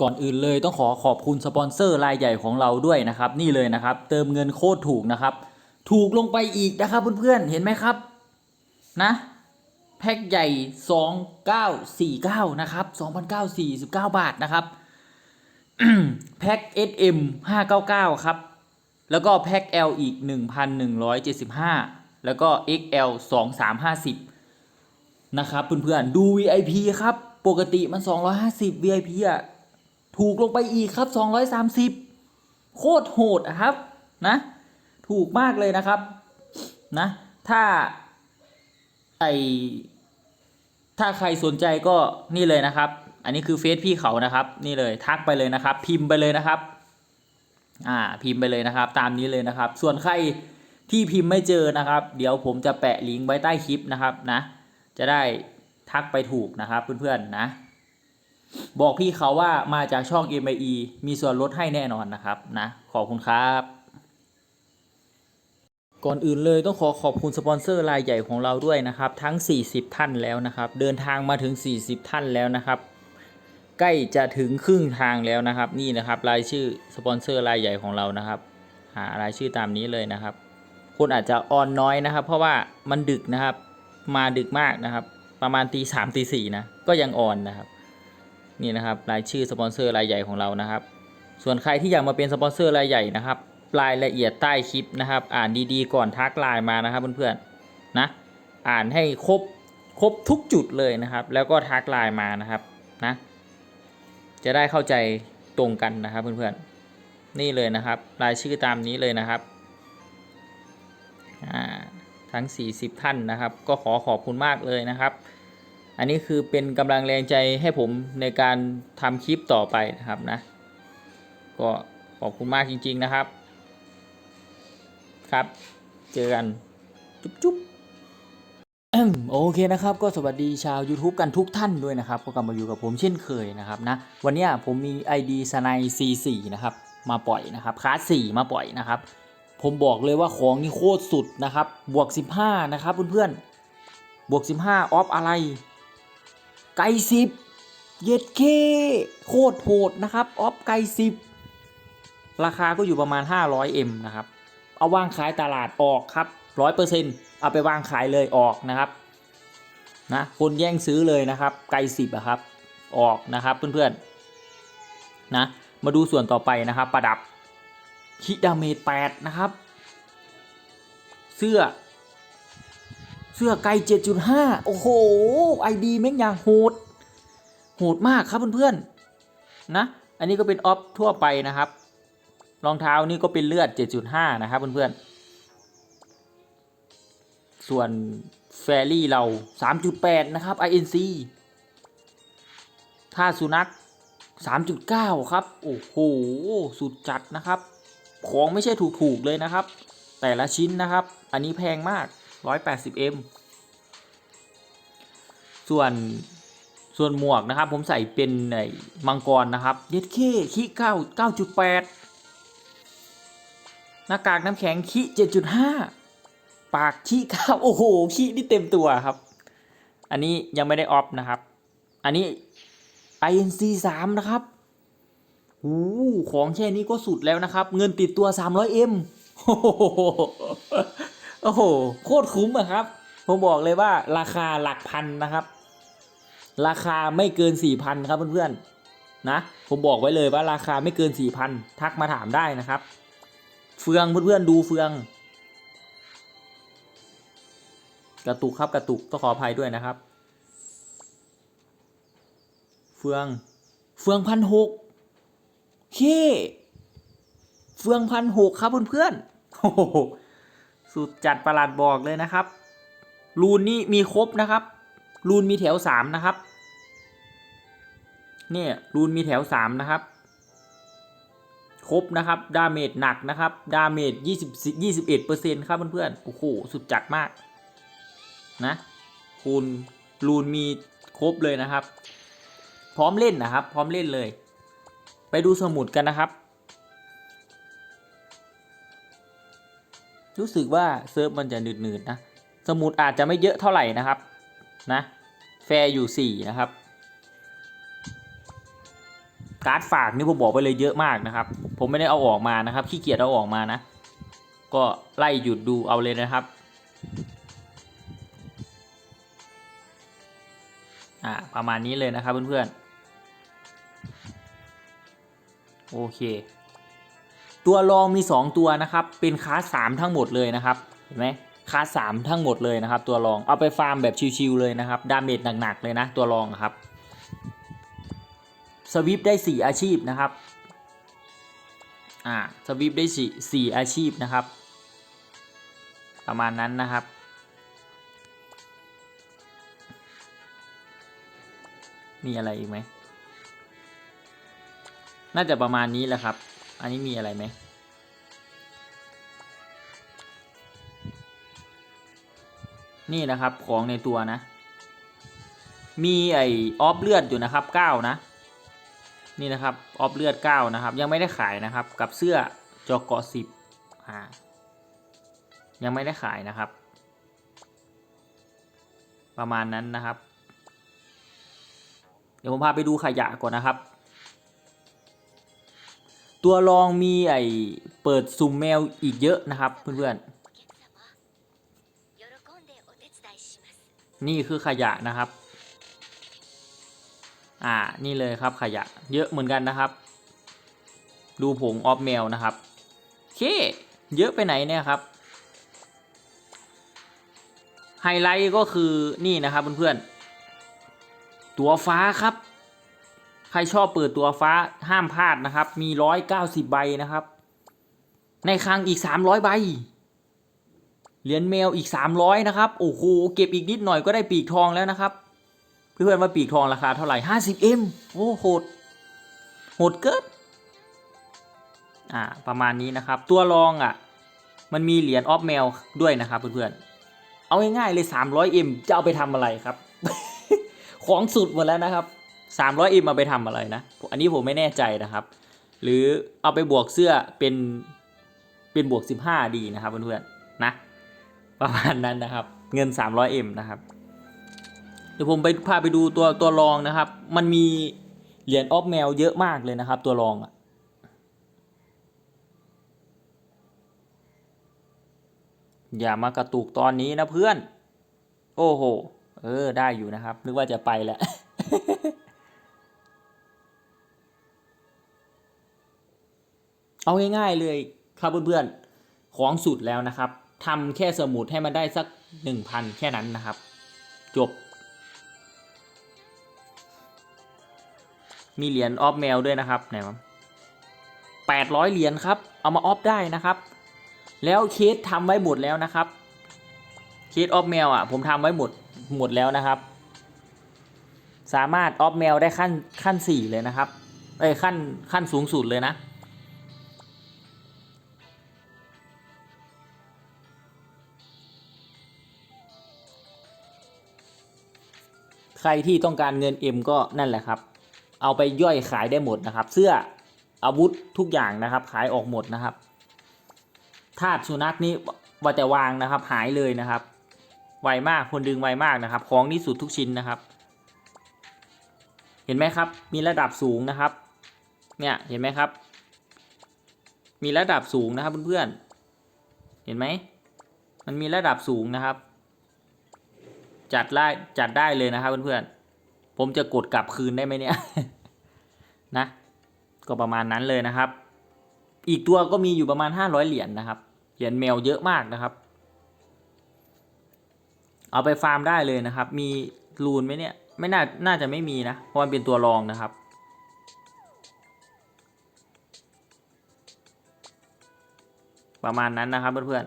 ก่อนอื่นเลยต้องขอขอบคุณสปอนเซอร์รายใหญ่ของเราด้วยนะครับ นี่เลยนะครับ เติมเงินโคตรถูกนะครับ ถูกลงไปอีกนะครับเพื่อนๆเห็นไหมครับนะแพ็คใหญ่ 2949 นะครับ 2,949 บาทนะครับ แพ็ค SM 599 ครับ แล้วก็แพ็ค L อีก 1,175 แล้วก็ XL 2350 นะครับเพื่อนๆ ดู VIP ครับ ปกติมัน 250 VIP อะ ถูกลงไปอีกครับ 230 โคตรโหดครับนะ ถูกมากเลยนะครับนะ ถ้าไอถ้าใครสนใจก็นี่เลยนะครับ อันนี้คือเฟซพี่เขานะครับ นี่เลยทักไปเลยนะครับ พิมพ์ไปเลยนะครับ อ่าพิมพ์ไปเลยนะครับ ตามนี้เลยนะครับ ส่วนใครที่พิมพ์ไม่เจอนะครับ เดี๋ยวผมจะแปะลิงก์ไว้ใต้คลิปนะครับนะ จะได้ทักไปถูกนะครับเพื่อนๆนะ บอกพี่เขาว่ามาจากช่อง m i e มีส่วนลดให้แน่นอนนะครับนะขอบคุณครับ ก่อนอื่นเลยต้องขอขอบคุณสปอนเซอร์รายใหญ่ของเราด้วยนะครับ ทั้ง 40 ท่านแล้วนะครับ เดินทางมาถึง 40 ท่านแล้วนะครับ ใกล้จะถึงครึ่งทางแล้วนะครับ นี่นะครับรายชื่อสปอนเซอร์รายใหญ่ของเรานะครับ หารายชื่อตามนี้เลยนะครับคนอาจจะออนน้อยนะครับ เพราะว่ามันดึกนะครับ มาดึกมากนะครับ ประมาณตีสามตีสี่นะก็ยังออนนะครับ นี่นะครับรายชื่อสปอนเซอร์รายใหญ่ของเรานะครับ ส่วนใครที่อยากมาเป็นสปอนเซอร์รายใหญ่นะครับรายละเอียดใต้คลิปนะครับ อ่านดีๆ ก่อนทักไลน์มานะครับเพื่อนๆนะอ่านให้ครบครบทุกจุดเลยนะครับ แล้วก็ทักไลน์มานะครับนะจะได้เข้าใจตรงกันนะครับเพื่อนๆนี่เลยนะครับ รายชื่อตามนี้เลยนะครับอ่าทั้ง 40 ท่านนะครับ ก็ขอขอบคุณมากเลยนะครับ อันนี้คือเป็นกำลังแรงใจให้ผมในการทำคลิปต่อไปนะครับนะ ก็ขอบคุณมากจริง ๆนะครับ ครับ เจอกัน จุ๊บจุ๊บโอเคนะครับก็สวัสดีชาว YouTube กันทุกท่านด้วยนะครับ ก็กลับมาอยู่กับผมเช่นเคยนะครับนะวันนี้ผมมี ID สไน C4 นะครับ มาปล่อยนะครับคลาส4มาปล่อยนะครับ ผมบอกเลยว่าของนี่โคตรสุดนะครับ บวก 15 นะครับเพื่อนๆบวก 15 ออฟอะไร ไกล10เย็ดเคโคตรโหดนะครับ ออฟไกล10ราคาก็อยู่ประมาณ 500M นะครับ เอาวางขายตลาดออกครับ 100%เอาไปวางขายเลยออกนะครับนะคนแย่งซื้อเลยนะครับ ไกล10อะครับออกนะครับเพื่อนๆนะมาดูส่วนต่อไปนะครับ ประดับคิดาเมจ8นะครับ เสื้อ เสื้อไกล7.5 โอ้โหไอดีแม่งอย่างโหด โหดมากครับเพื่อนๆนะ อันนี้ก็เป็นออฟทั่วไปนะครับรองเท้านี่ก็เป็นเลือด 7.5 นะครับเพื่อนๆ ส่วนแฟรี่เรา 3.8 นะครับ INC ถ้าสุนัข 3.9 ครับ โอ้โห สุดจัดนะครับ ของไม่ใช่ถูกๆเลยนะครับ แต่ละชิ้นนะครับ อันนี้แพงมาก 180M ส่วนส่วนหมวกนะครับ ผมใส่เป็นไอ้มังกรนะครับเย็ดเคขี้9 9.8หน้ากากน้ำแข็งขี้7.5ปากขี้ข้าโอ้โหขี้นี่เต็มตัวครับ อันนี้ยังไม่ได้ออฟนะครับ อันนี้ INC 3 นะครับหูของแค่นี้ก็สุดแล้วนะครับ เงินติดตัว 300M โอ้โห อ้โห โคตรคุ้มอะครับ ผมบอกเลยว่าราคาหลักพันนะครับ ราคาไม่เกิน4,000ครับเพื่อนๆนะ ผมบอกไว้เลยว่าราคาไม่เกิน4,000ทักมาถามได้นะครับ เฟืองเพื่อนๆดูเฟือง กระตุกครับกระตุกต้องขออภัยด้วยนะครับ เฟือง เฟืองพันหกเคเฟืองพันหกครับเพื่อนๆโอ้โห สุดจัดประหลาดบอกเลยนะครับ รูนนี่มีครบนะครับ รูนมีแถวสามนะครับ เนี่ยรูนมีแถวสามนะครับ ครบนะครับ ดาเมจหนักนะครับ ดาเมจยี่สิบยี่สิบเอ็ดเปอร์เซ็นต์ครับเพื่อนๆ โอ้โห สุดจัดมาก นะ คูณรูนมีครบเลยนะครับ พร้อมเล่นนะครับ พร้อมเล่นเลย ไปดูสมุดกันนะครับ รู้สึกว่าเซิร์ฟมันจะหนืดๆนะ สมุดอาจจะไม่เยอะเท่าไหร่นะครับนะแฟร์อยู่สี่นะครับ การ์ดฝากนี่ผมบอกไปเลยเยอะมากนะครับ ผมไม่ได้เอาออกมานะครับขี้เกียจเอาออกมานะ ก็ไล่หยุดดูเอาเลยนะครับอ่าประมาณนี้เลยนะครับเพื่อนๆโอเค ตัวรองมี 2 ตัวนะครับ เป็นคลาสสามทั้งหมดเลยนะครับ เห็นไหมคลาสสามทั้งหมดเลยนะครับ ตัวรอง เอาไปฟาร์มแบบชิวๆเลยนะครับ ดาเมจหนักๆเลยนะ ตัวรองครับ สวิปได้ 4 อาชีพนะครับ อ่า สวิปได้สี่อาชีพนะครับ ประมาณนั้นนะครับมีอะไรอีกไหม น่าจะประมาณนี้แหละครับ อันนี้มีอะไรไหมนี่นะครับของในตัวนะ มีไอออฟเลือดอยู่นะครับเก้านะ นี่นะครับออฟเลือดเก้านะครับ ยังไม่ได้ขายนะครับ กับเสื้อจอกเกาะสิบอ่ายังไม่ได้ขายนะครับ ประมาณนั้นนะครับ เดี๋ยวผมพาไปดูขยะก่อนนะครับ ตัวลองมีไอเปิดซุ่มแมวอีกเยอะนะครับเพื่อนๆ นี่คือขยะนะครับ อ่า นี่เลยครับขยะ เยอะเหมือนกันนะครับ ดูผงออฟแมวนะครับเค เยอะไปไหนเนี่ยครับ ไฮไลท์ก็คือนี่นะครับเพื่อนๆ ตัวฟ้าครับ ใครชอบเปิดตัวฟ้าห้ามพลาดนะครับ มีร้อยเก้าสิบใบนะครับ ในคลังอีกสามร้อยใบ เหรียญแมวอีกสามร้อยนะครับ โอ้โห เก็บอีกนิดหน่อยก็ได้ปีกทองแล้วนะครับ เพื่อนๆว่าปีกทองราคาเท่าไหร่ห้าสิบเอ็มโอ้โหด โหดเกินอ่า ประมาณนี้นะครับ ตัวรองอะ มันมีเหรียญออฟแมวด้วยนะครับเพื่อนๆ เอาง่ายๆเลย 300M จะเอาไปทำอะไรครับ ของสุดหมดแล้วนะครับ 300M เอาไปทำอะไรนะ อันนี้ผมไม่แน่ใจนะครับ หรือเอาไปบวกเสื้อเป็นเป็นบวก 15 ดีนะครับเพื่อนๆนะ ประมาณนั้นนะครับ เงิน 300M นะครับเดี๋ยวผมไปพาไปดูตัวตัวรองนะครับ มันมีเหรียญออฟแมวเยอะมากเลยนะครับ ตัวรองอะอย่ามากระตุกตอนนี้นะเพื่อน โอ้โห เออ ได้อยู่นะครับ นึกว่าจะไปแล้ว เอาง่ายๆเลยครับเพื่อนๆของสุดแล้วนะครับทำแค่สมุดให้มันได้สักหนึ่งพันแค่นั้นนะครับ จบ มีเหรียญออฟแมวด้วยนะครับไหนวะแปดร้อยเหรียญครับ เอามาออฟได้นะครับ แล้วเคสทำไว้หมดแล้วนะครับ เคสออฟแมวอะ ผมทำไว้หมดหมดแล้วนะครับ สามารถออฟแมวได้ขั้นขั้นสี่เลยนะครับเอ้ยขั้นขั้นสูงสุดเลยนะ ใครที่ต้องการเงิน M ก็นั่นแหละครับ เอาไปย่อยขายได้หมดนะครับ เสื้ออาวุธทุกอย่างนะครับ ขายออกหมดนะครับธาตุสุนัขนี่ว่าแต่วางนะครับ หายเลยนะครับ ไวมากคนดึงไวมากนะครับ ของนี่สุดทุกชิ้นนะครับ เห็นไหมครับ มีระดับสูงนะครับ เนี่ยเห็นไหมครับ มีระดับสูงนะครับเพื่อนๆเห็นไหมมันมีระดับสูงนะครับ จัดได้จัดได้เลยนะครับเพื่อนๆ ผมจะกดกลับคืนได้ไหมเนี่ย นะ ก็ประมาณนั้นเลยนะครับ อีกตัวก็มีอยู่ประมาณห้าร้อยเหรียญนะครับ เหรียญแมวเยอะมากนะครับ เอาไปฟาร์มได้เลยนะครับ มีรูนไหมเนี่ย ไม่น่า น่าจะไม่มีนะ เพราะมันเป็นตัวรองนะครับ ประมาณนั้นนะครับเพื่อน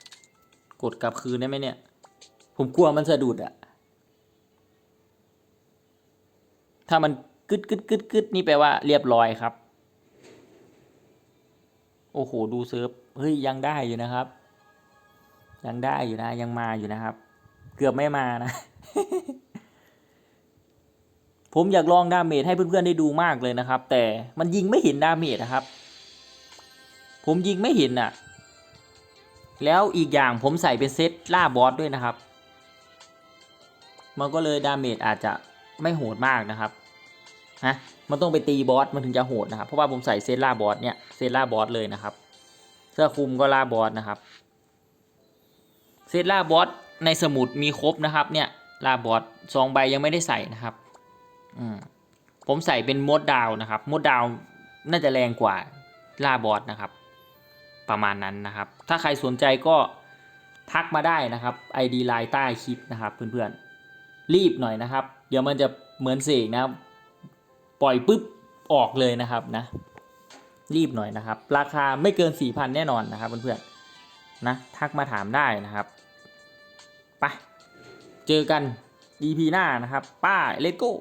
ๆ กดกลับคืนได้ไหมเนี่ย ผมกลัวมันสะดุดอะถ้ามันกึดกึดกึดกึดนี่แปลว่าเรียบร้อยครับ โอ้โห ดูเซิร์ฟ เฮ้ย ยังได้อยู่นะครับ ยังได้อยู่นะ ยังมาอยู่นะครับ เกือบไม่มานะ ผมอยากลองดาเมจให้เพื่อนๆได้ดูมากเลยนะครับ แต่มันยิงไม่เห็นดาเมจนะครับ ผมยิงไม่เห็นอะ แล้วอีกอย่างผมใส่เป็นเซตล่าบอสด้วยนะครับ มันก็เลยดาเมจอาจจะไม่โหดมากนะครับฮะมันต้องไปตีบอสมันถึงจะโหดนะครับ เพราะว่าผมใส่เซล่าบอสเนี่ยเซล่าบอสเลยนะครับ เสื้อคลุมก็ล่าบอสนะครับ เซล่าบอสในสมุดมีครบนะครับ เนี่ยล่าบอสสองใบยังไม่ได้ใส่นะครับ อืมผมใส่เป็นมดดาวนะครับ มดดาวน่าจะแรงกว่าล่าบอสนะครับ ประมาณนั้นนะครับ ถ้าใครสนใจก็ทักมาได้นะครับ ID ไลน์ใต้คลิปนะครับเพื่อนๆ รีบหน่อยนะครับ เดี๋ยวมันจะเหมือนเสกนะครับปล่อยปุ๊บออกเลยนะครับนะ รีบหน่อยนะครับ ราคาไม่เกิน 4,000 แน่นอนนะครับเพื่อนๆนะทักมาถามได้นะครับไปเจอกัน EP หน้านะครับ ป้าเลโก้